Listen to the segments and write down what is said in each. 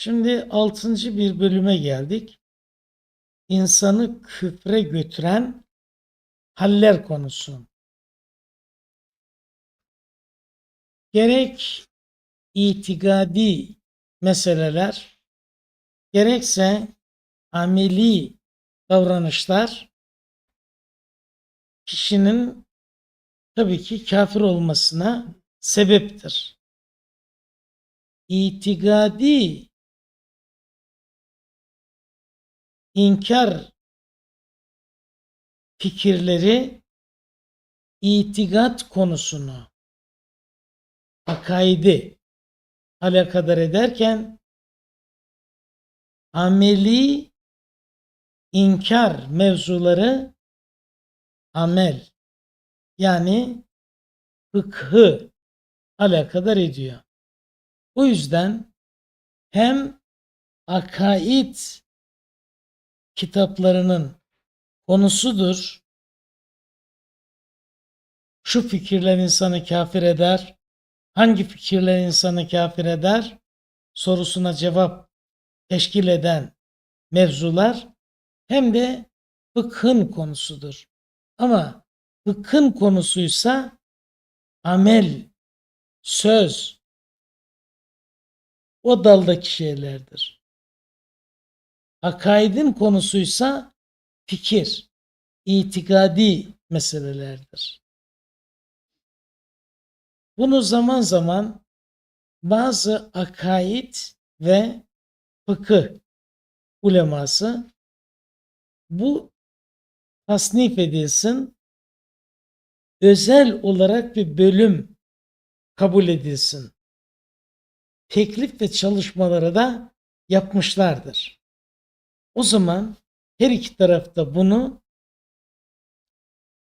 Şimdi altıncı bir bölüme geldik. İnsanı küfre götüren haller konusu. Gerek itikadi meseleler, gerekse ameli davranışlar kişinin tabii ki kafir olmasına sebeptir. İtikadi inkar fikirleri itikat konusunu akaidi alakadar ederken ameli inkar mevzuları amel yani fıkhı alakadar ediyor. O yüzden hem akaid kitaplarının konusudur. Şu fikirler insanı kafir eder. Hangi fikirler insanı kafir eder? Sorusuna cevap teşkil eden mevzular hem de fıkhın konusudur. Ama fıkhın konusuysa amel, söz o daldaki şeylerdir. Akaidin konusuysa fikir, itikadi meselelerdir. Bunu zaman zaman bazı akaid ve fıkıh uleması bu tasnif edilsin, özel olarak bir bölüm kabul edilsin. Teklif ve çalışmaları da yapmışlardır. O zaman her iki tarafta bunu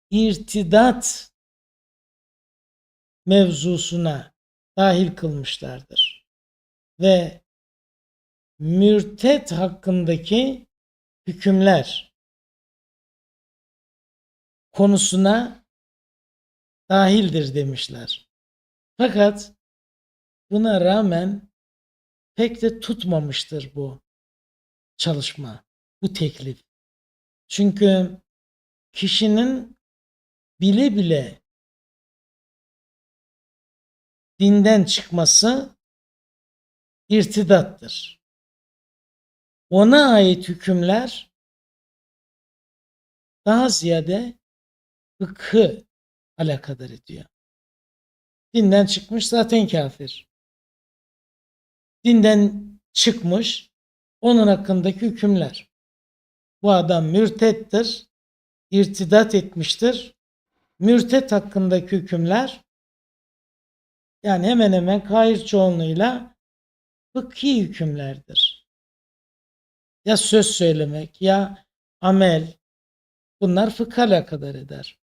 irtidat mevzusuna dahil kılmışlardır. Ve mürtet hakkındaki hükümler konusuna dahildir demişler. Fakat buna rağmen pek de tutmamıştır bu çalışma, bu teklif. Çünkü kişinin bile bile dinden çıkması irtidattır. Ona ait hükümler daha ziyade fıkhı alakadar ediyor. Dinden çıkmış zaten kafir. Dinden çıkmış onun hakkındaki hükümler. Bu adam mürtettir, irtidat etmiştir. Mürtet hakkındaki hükümler yani hemen hemen kahir çoğunluğuyla fıkhi hükümlerdir. Ya söz söylemek ya amel bunlar fıkha alakadar eder.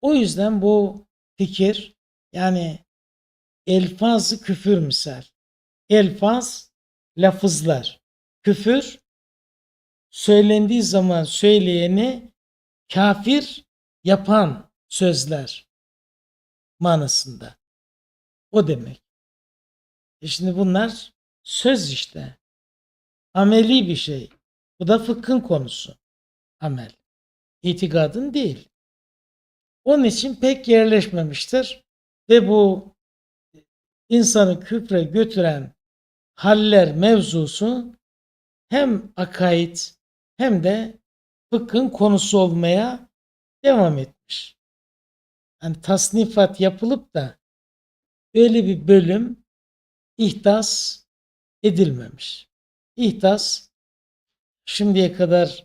O yüzden bu fikir yani elfazı küfür misal. Elfaz lafızlar. Küfür söylendiği zaman söyleyeni kafir yapan sözler manasında. O demek. E şimdi bunlar söz işte. Ameli bir şey. Bu da fıkhın konusu. Amel. İtikadın değil. Onun için pek yerleşmemiştir. Ve bu insanı küfre götüren haller mevzusu hem akaid hem de fıkhın konusu olmaya devam etmiş. Yani tasnifat yapılıp da öyle bir bölüm ihdas edilmemiş. İhtas şimdiye kadar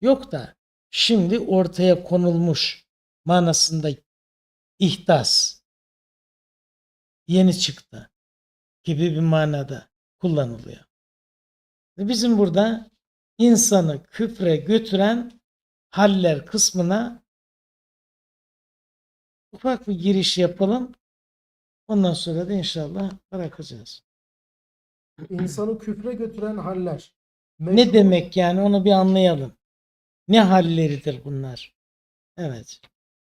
yok da şimdi ortaya konulmuş manasında ihdas yeni çıktı gibi bir manada kullanılıyor. Bizim burada insanı küfre götüren haller kısmına ufak bir giriş yapalım. Ondan sonra da inşallah bırakacağız. İnsanı küfre götüren haller. Ne Meşhur- demek yani onu bir anlayalım. Ne halleridir bunlar? Evet.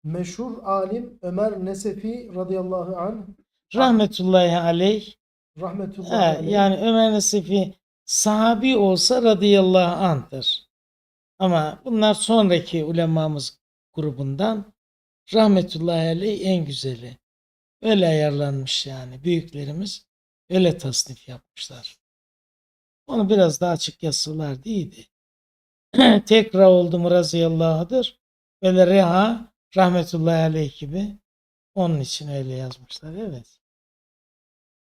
Meşhur alim Ömer Nesefi radıyallahu anh Rahmetullahi aleyh. rahmetullahi Ha, aleyh yani Ömer Nesefi sahabi olsa radıyallahu anh'tır. Ama bunlar sonraki ulemamız grubundan rahmetullahi aleyh en güzeli. Öyle ayarlanmış yani. Büyüklerimiz öyle tasnif yapmışlar. Onu biraz daha açık yazsalar iyiydi. Tekrar oldu mu razıyallahıdır. Böyle reha rahmetullahi aleyh gibi. Onun için öyle yazmışlar. Evet.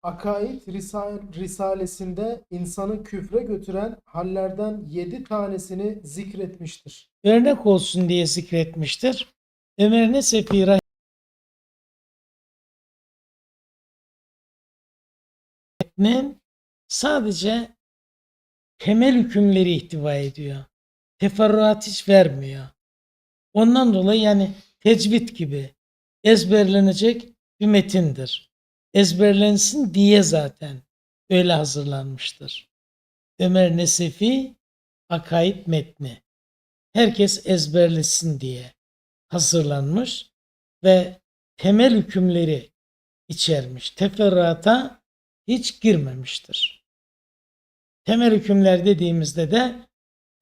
Akaid Risal- Risalesinde insanı küfre götüren hallerden yedi tanesini zikretmiştir. Örnek olsun diye zikretmiştir. Ömer Nesefi Rahim'in sadece temel hükümleri ihtiva ediyor. Teferruat hiç vermiyor. Ondan dolayı yani tecvid gibi ezberlenecek bir metindir. Ezberlensin diye zaten öyle hazırlanmıştır. Ömer Nesefi Akaid Metni. Herkes ezberlesin diye hazırlanmış ve temel hükümleri içermiş. Teferruata hiç girmemiştir. Temel hükümler dediğimizde de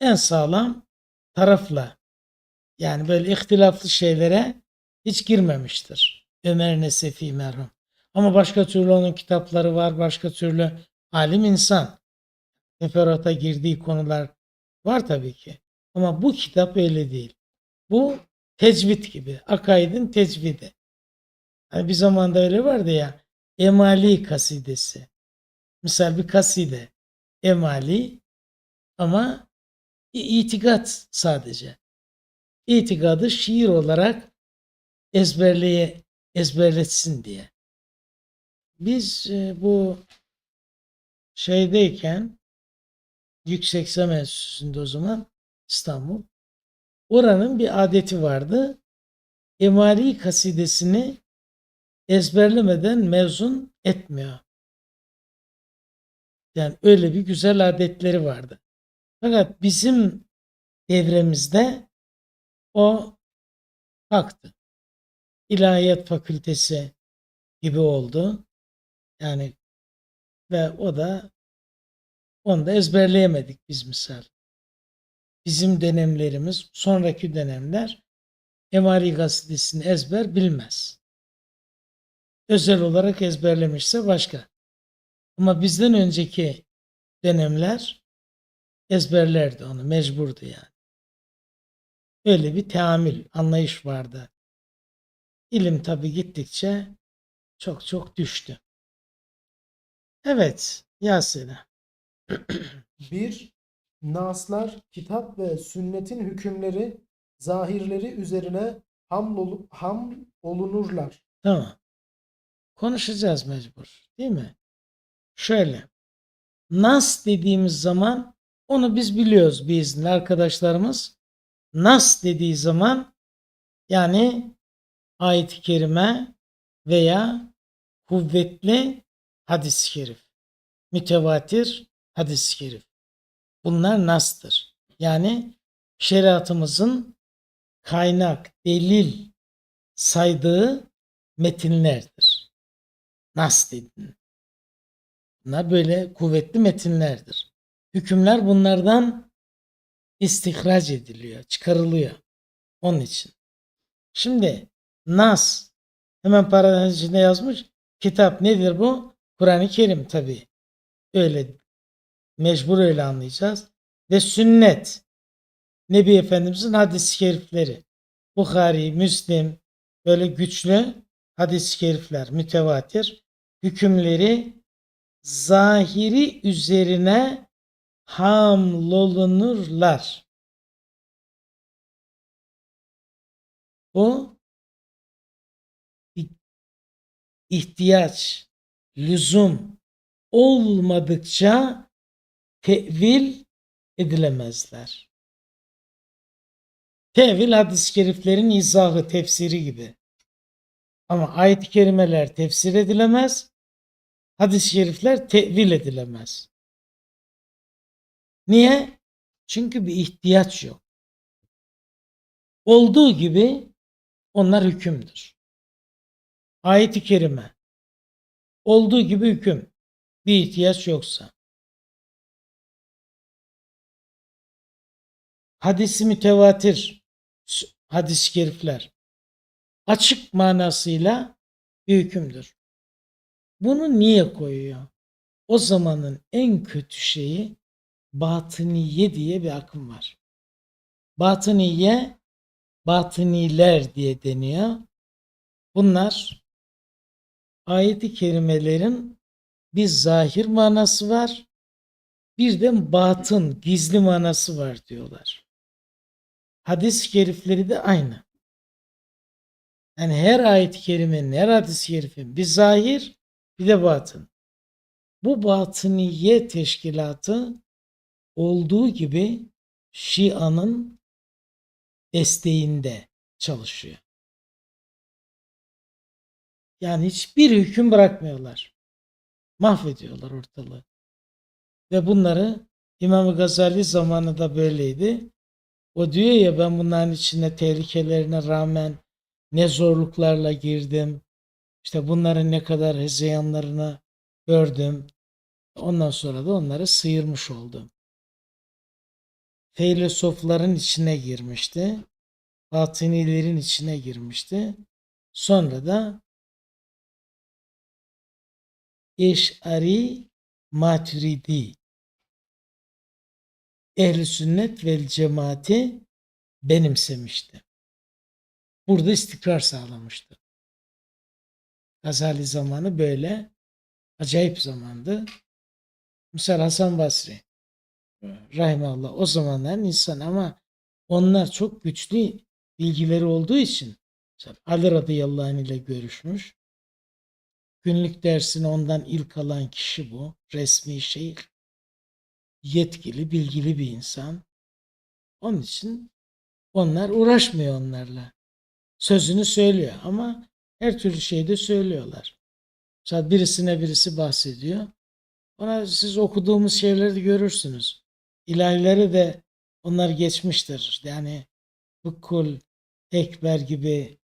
en sağlam tarafla yani böyle ihtilaflı şeylere hiç girmemiştir. Ömer Nesefi merhum. Ama başka türlü onun kitapları var. Başka türlü alim insan. Teferruata girdiği konular var tabii ki. Ama bu kitap öyle değil. Bu tecvid gibi. Akaidin tecvidi. Hani bir zamanda öyle vardı ya. Emali kasidesi. Misal bir kaside. Emali ama itikat sadece. İtikadı şiir olarak ezberleye ezberletsin diye. Biz e, bu şeydeyken Yüksek Sema Enstitüsü'nde o zaman İstanbul. Oranın bir adeti vardı. Emali kasidesini ezberlemeden mezun etmiyor. Yani öyle bir güzel adetleri vardı. Fakat bizim devremizde o kalktı. İlahiyat fakültesi gibi oldu. Yani ve o da onu da ezberleyemedik biz misal. Bizim dönemlerimiz, sonraki dönemler Emari Gazetesi'ni ezber bilmez. Özel olarak ezberlemişse başka. Ama bizden önceki dönemler ezberlerdi onu, mecburdu yani. Öyle bir teamül, anlayış vardı. İlim tabi gittikçe çok çok düştü. Evet, Yasin'e. 1. Naslar, kitap ve sünnetin hükümleri, zahirleri üzerine hamlolu, ham olunurlar. Tamam. Konuşacağız mecbur. Değil mi? Şöyle. Nas dediğimiz zaman onu biz biliyoruz biiznillah arkadaşlarımız. Nas dediği zaman yani ayet-i kerime veya kuvvetli hadis-i şerif. Mütevatir hadis-i şerif. Bunlar nastır. Yani şeriatımızın kaynak, delil saydığı metinlerdir. Nas dedin. Bunlar böyle kuvvetli metinlerdir. Hükümler bunlardan istihraç ediliyor, çıkarılıyor. Onun için. Şimdi Nas hemen parantez içinde yazmış. Kitap nedir bu? Kur'an-ı Kerim tabi. Öyle mecbur öyle anlayacağız. Ve sünnet. Nebi Efendimizin hadis-i şerifleri. Bukhari, Müslim böyle güçlü hadis-i şerifler mütevatir. Hükümleri zahiri üzerine hamlolunurlar. Bu ihtiyaç, lüzum olmadıkça tevil edilemezler. Tevil hadis-i şeriflerin izahı, tefsiri gibi. Ama ayet-i kerimeler tefsir edilemez, hadis-i şerifler tevil edilemez. Niye? Çünkü bir ihtiyaç yok. Olduğu gibi onlar hükümdür. Ayet-i kerime Olduğu gibi hüküm. Bir ihtiyaç yoksa. Hadisi mütevatir hadis-i şerifler açık manasıyla bir hükümdür. Bunu niye koyuyor? O zamanın en kötü şeyi batıniye diye bir akım var. Batıniye, batıniler diye deniyor. Bunlar ayet-i kerimelerin bir zahir manası var, bir de batın, gizli manası var diyorlar. Hadis-i şerifleri de aynı. Yani her ayet-i kerimenin, her hadis-i şerifin bir zahir, bir de batın. Bu batıniye teşkilatı olduğu gibi Şia'nın desteğinde çalışıyor. Yani hiçbir hüküm bırakmıyorlar. Mahvediyorlar ortalığı. Ve bunları İmam Gazali zamanında böyleydi. O diyor ya ben bunların içine tehlikelerine rağmen ne zorluklarla girdim. İşte bunların ne kadar hezeyanlarını gördüm. Ondan sonra da onları sıyırmış oldum. Filozofların içine girmişti. Batınilerin içine girmişti. Sonra da Eş'ari Maturidi Ehli sünnet vel cemaati benimsemişti. Burada istikrar sağlamıştı. Gazali zamanı böyle acayip zamandı. Mesela Hasan Basri Rahimallah o zamanların insan ama onlar çok güçlü bilgileri olduğu için Ali radıyallahu anh ile görüşmüş. Günlük dersini ondan ilk alan kişi bu. Resmi şeyh. Yetkili, bilgili bir insan. Onun için onlar uğraşmıyor onlarla. Sözünü söylüyor ama her türlü şeyde söylüyorlar. Mesela birisine birisi bahsediyor. Ona siz okuduğumuz şeyleri de görürsünüz. İlahileri de onlar geçmiştir. Yani Fıkhul Ekber gibi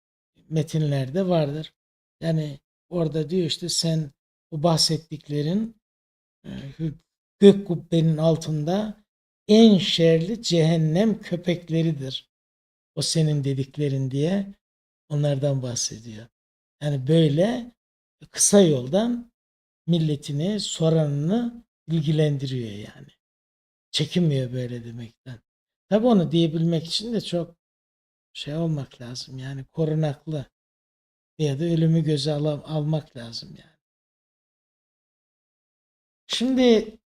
metinlerde vardır. Yani orada diyor işte sen bu bahsettiklerin e, gök kubbenin altında en şerli cehennem köpekleridir. O senin dediklerin diye onlardan bahsediyor. Yani böyle kısa yoldan milletini, soranını ilgilendiriyor yani. Çekinmiyor böyle demekten. Tabi onu diyebilmek için de çok şey olmak lazım yani korunaklı ya da ölümü göze al- almak lazım yani. Şimdi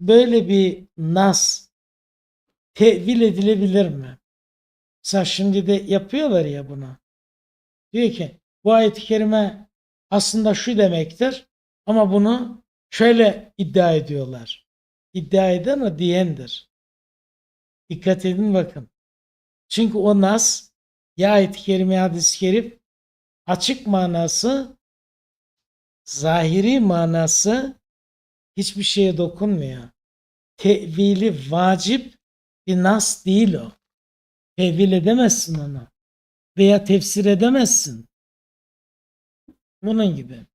böyle bir nas tevil edilebilir mi? Mesela şimdi de yapıyorlar ya bunu. Diyor ki bu ayet-i kerime aslında şu demektir ama bunu şöyle iddia ediyorlar. İddia eden o diyendir. Dikkat edin bakın. Çünkü o nas ya ayet-i kerime hadis-i şerif açık manası zahiri manası hiçbir şeye dokunmuyor. Tevili vacip bir nas değil o. Tevil edemezsin onu. Veya tefsir edemezsin. Bunun gibi.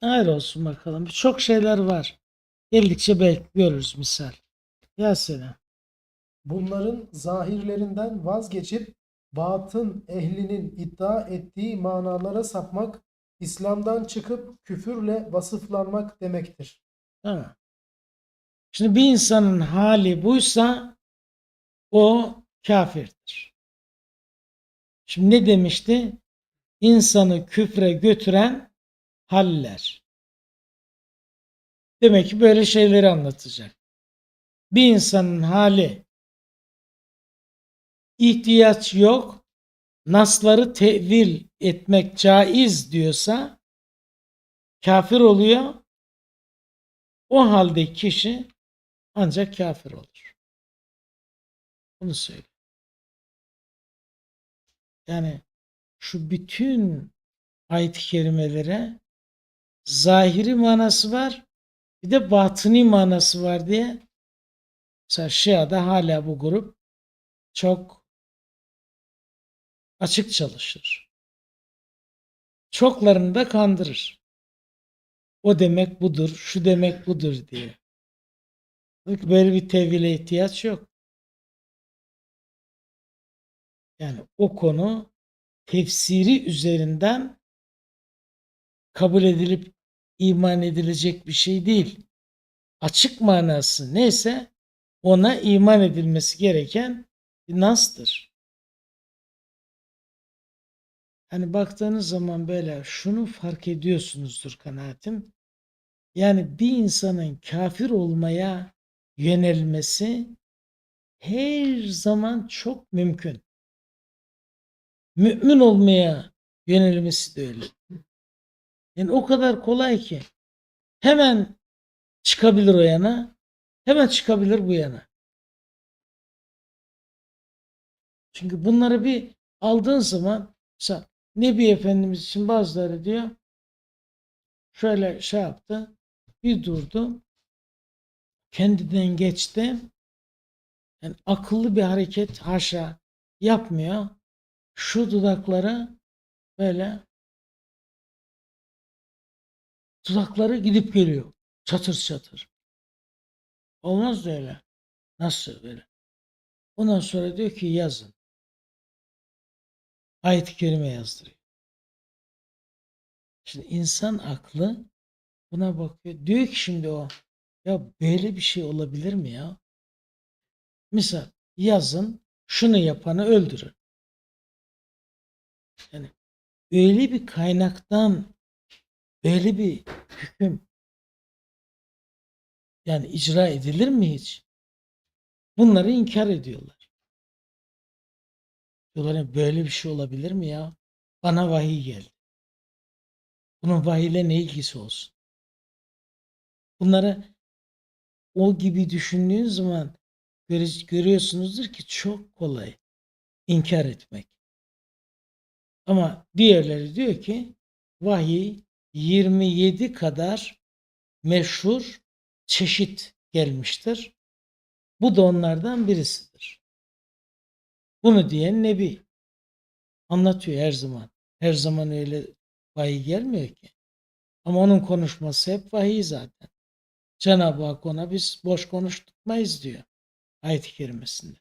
Hayır olsun bakalım. Çok şeyler var. Geldikçe belki görürüz misal. Ya selam. Bunların zahirlerinden vazgeçip batın ehlinin iddia ettiği manalara sapmak, İslam'dan çıkıp küfürle vasıflanmak demektir. Tamam. Şimdi bir insanın hali buysa o kafirdir. Şimdi ne demişti? İnsanı küfre götüren haller. Demek ki böyle şeyleri anlatacak. Bir insanın hali ihtiyaç yok, nasları tevil etmek caiz diyorsa kafir oluyor. O halde kişi ancak kafir olur. Bunu söyle. Yani şu bütün ayet-i kerimelere zahiri manası var bir de batıni manası var diye mesela Şia'da hala bu grup çok açık çalışır. çoklarını da kandırır. O demek budur, şu demek budur diye. Böyle bir tevhile ihtiyaç yok. Yani o konu tefsiri üzerinden kabul edilip iman edilecek bir şey değil. Açık manası neyse ona iman edilmesi gereken bir nastır. Hani baktığınız zaman böyle şunu fark ediyorsunuzdur kanaatim. Yani bir insanın kafir olmaya yönelmesi her zaman çok mümkün. Mümin olmaya yönelmesi de öyle. Yani o kadar kolay ki. Hemen çıkabilir o yana, hemen çıkabilir bu yana. Çünkü bunları bir aldığın zaman mesela Nebi Efendimiz için bazıları diyor şöyle şey yaptı bir durdu kendinden geçti. Yani akıllı bir hareket haşa yapmıyor. Şu dudakları böyle dudakları gidip geliyor çatır çatır olmaz da öyle nasıl böyle ondan sonra diyor ki yazın ayet-i kerime yazdırıyor. Şimdi insan aklı buna bakıyor. Diyor ki şimdi o ya böyle bir şey olabilir mi ya? Misal yazın şunu yapanı öldürün. Yani öyle bir kaynaktan böyle bir hüküm yani icra edilir mi hiç? Bunları inkar ediyorlar. Diyorlar böyle bir şey olabilir mi ya? Bana vahiy geldi. Bunun vahiyle ne ilgisi olsun? Bunları o gibi düşündüğün zaman görüyorsunuzdur ki çok kolay inkar etmek. Ama diğerleri diyor ki vahiy 27 kadar meşhur çeşit gelmiştir. Bu da onlardan birisidir. Bunu diyen Nebi. Anlatıyor her zaman. Her zaman öyle vahiy gelmiyor ki. Ama onun konuşması hep vahiy zaten. Cenab-ı Hak ona biz boş konuşturmayız diyor. Ayet-i kerimesinde.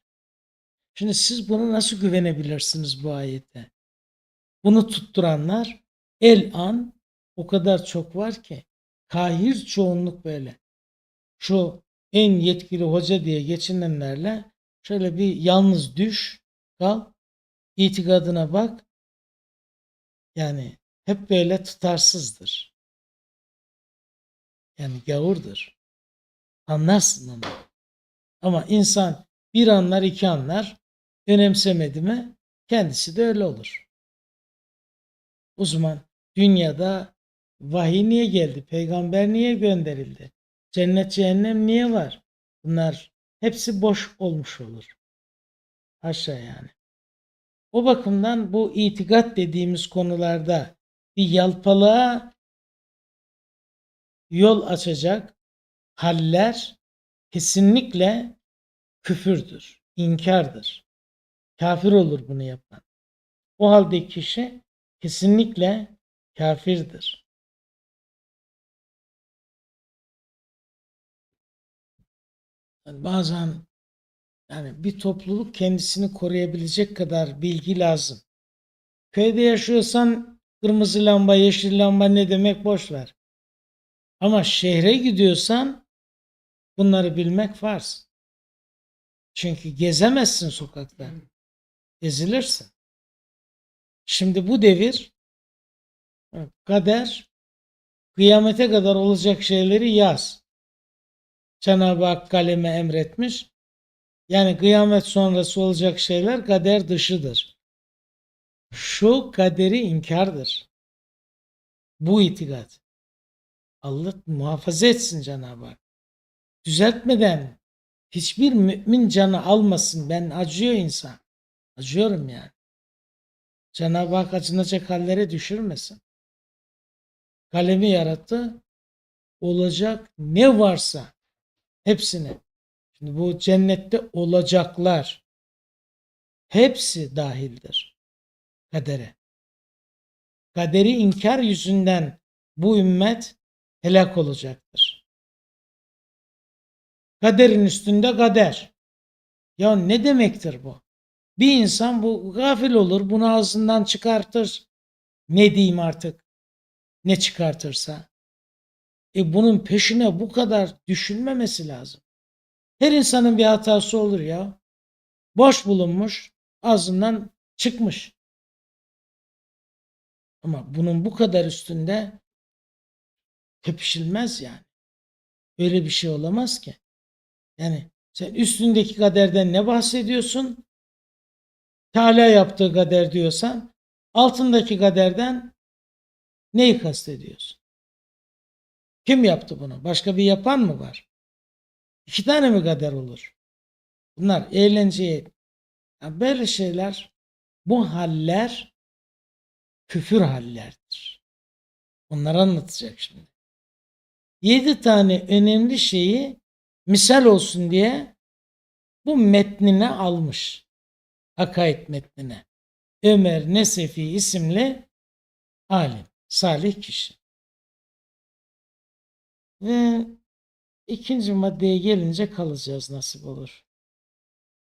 Şimdi siz bunu nasıl güvenebilirsiniz bu ayete? Bunu tutturanlar el an o kadar çok var ki kahir çoğunluk böyle. Şu en yetkili hoca diye geçinenlerle şöyle bir yalnız düş kal itikadına bak yani hep böyle tutarsızdır. Yani gavurdur. Anlarsın onu. Ama insan bir anlar iki anlar önemsemedi mi kendisi de öyle olur. O zaman dünyada vahiy niye geldi? Peygamber niye gönderildi? Cennet cehennem niye var? Bunlar hepsi boş olmuş olur. Aşağı yani. O bakımdan bu itikat dediğimiz konularda bir yalpalığa yol açacak haller kesinlikle küfürdür, inkardır. Kafir olur bunu yapan. O halde kişi kesinlikle kafirdir. Yani bazen yani bir topluluk kendisini koruyabilecek kadar bilgi lazım. Köyde yaşıyorsan kırmızı lamba, yeşil lamba ne demek boş ver. Ama şehre gidiyorsan bunları bilmek farz. Çünkü gezemezsin sokakta. Ezilirsin. Şimdi bu devir kader kıyamete kadar olacak şeyleri yaz. Cenab-ı Hak kaleme emretmiş. Yani kıyamet sonrası olacak şeyler kader dışıdır. Şu kaderi inkardır. Bu itikat. Allah muhafaza etsin Cenab-ı Hak. Düzeltmeden hiçbir mümin canı almasın. Ben acıyor insan. Acıyorum yani. Cenab-ı Hak acınacak hallere düşürmesin. Kalemi yarattı. Olacak ne varsa hepsini. Şimdi bu cennette olacaklar hepsi dahildir kadere. kaderi inkar yüzünden bu ümmet helak olacaktır. Kaderin üstünde kader. Ya ne demektir bu? Bir insan bu gafil olur, bunu ağzından çıkartır. Ne diyeyim artık? Ne çıkartırsa. E bunun peşine bu kadar düşünmemesi lazım. Her insanın bir hatası olur ya. Boş bulunmuş, ağzından çıkmış. Ama bunun bu kadar üstünde tepişilmez yani. Öyle bir şey olamaz ki. Yani sen üstündeki kaderden ne bahsediyorsun? Teala yaptığı kader diyorsan altındaki kaderden neyi kastediyorsun? Kim yaptı bunu? Başka bir yapan mı var? İki tane mi kader olur? Bunlar eğlenceye ya böyle şeyler bu haller küfür hallerdir. Onları anlatacak şimdi. Yedi tane önemli şeyi misal olsun diye bu metnine almış. Akaid metnine. Ömer Nesefi isimli alim, salih kişi. Ve ikinci maddeye gelince kalacağız nasip olur.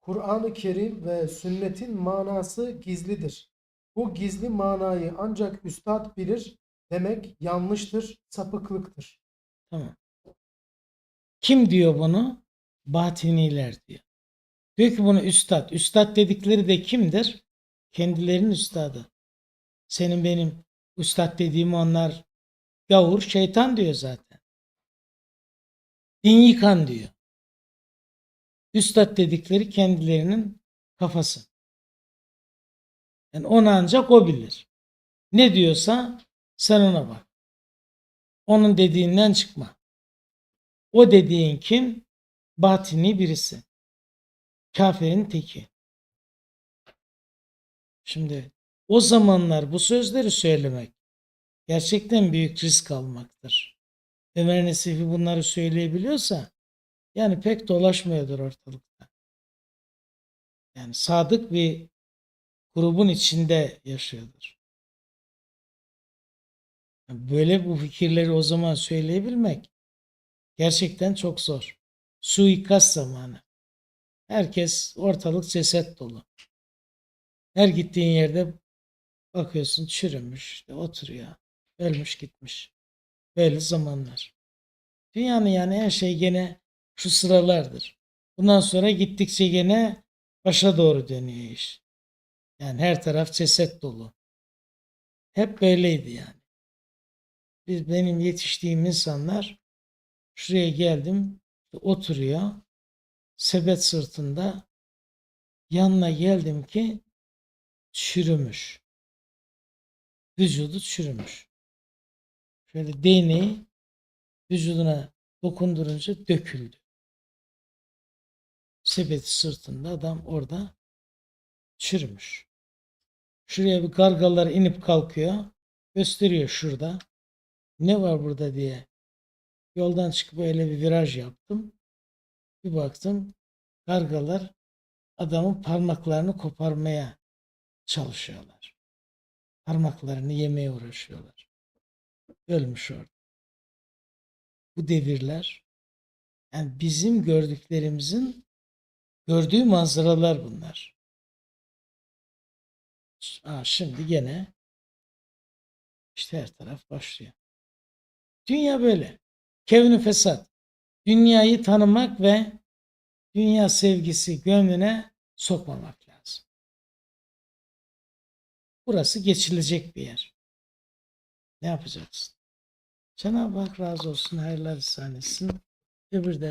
Kur'an-ı Kerim ve sünnetin manası gizlidir. Bu gizli manayı ancak üstad bilir demek yanlıştır, sapıklıktır. Tamam. Kim diyor bunu? Batiniler diyor. Diyor ki bunu üstad. Üstad dedikleri de kimdir? Kendilerinin üstadı. Senin benim üstad dediğim onlar gavur şeytan diyor zaten. Din yıkan diyor. Üstad dedikleri kendilerinin kafası. Yani onu ancak o bilir. Ne diyorsa sen ona bak. Onun dediğinden çıkma. O dediğin kim? Batini birisi. Kafirin teki. Şimdi o zamanlar bu sözleri söylemek gerçekten büyük risk almaktır. Ömer Nesefi bunları söyleyebiliyorsa yani pek dolaşmıyordur ortalıkta. Yani sadık bir grubun içinde yaşıyordur. Böyle bu fikirleri o zaman söyleyebilmek gerçekten çok zor. Suikast zamanı. Herkes ortalık ceset dolu. Her gittiğin yerde bakıyorsun çürümüş, işte oturuyor. Ölmüş gitmiş. Böyle zamanlar. Dünyanın yani her şey gene şu sıralardır. Bundan sonra gittikçe gene başa doğru dönüyor iş. Yani her taraf ceset dolu. Hep böyleydi yani. Biz benim yetiştiğim insanlar şuraya geldim oturuyor. Sebet sırtında yanına geldim ki çürümüş. Vücudu çürümüş. Şöyle değneği vücuduna dokundurunca döküldü. Sepeti sırtında adam orada çürümüş. Şuraya bir gargalar inip kalkıyor. Gösteriyor şurada. Ne var burada diye. Yoldan çıkıp öyle bir viraj yaptım. Bir baktım gargalar adamın parmaklarını koparmaya çalışıyorlar. Parmaklarını yemeye uğraşıyorlar. Ölmüş orada. Bu devirler yani bizim gördüklerimizin gördüğü manzaralar bunlar. Aa, şimdi gene işte her taraf başlıyor. Dünya böyle. Kevni fesat. Dünyayı tanımak ve dünya sevgisi gönlüne sokmamak lazım. Burası geçilecek bir yer. Ne yapacaksın? Cenab-ı Hak razı olsun, hayırlar ihsan etsin. Öbür de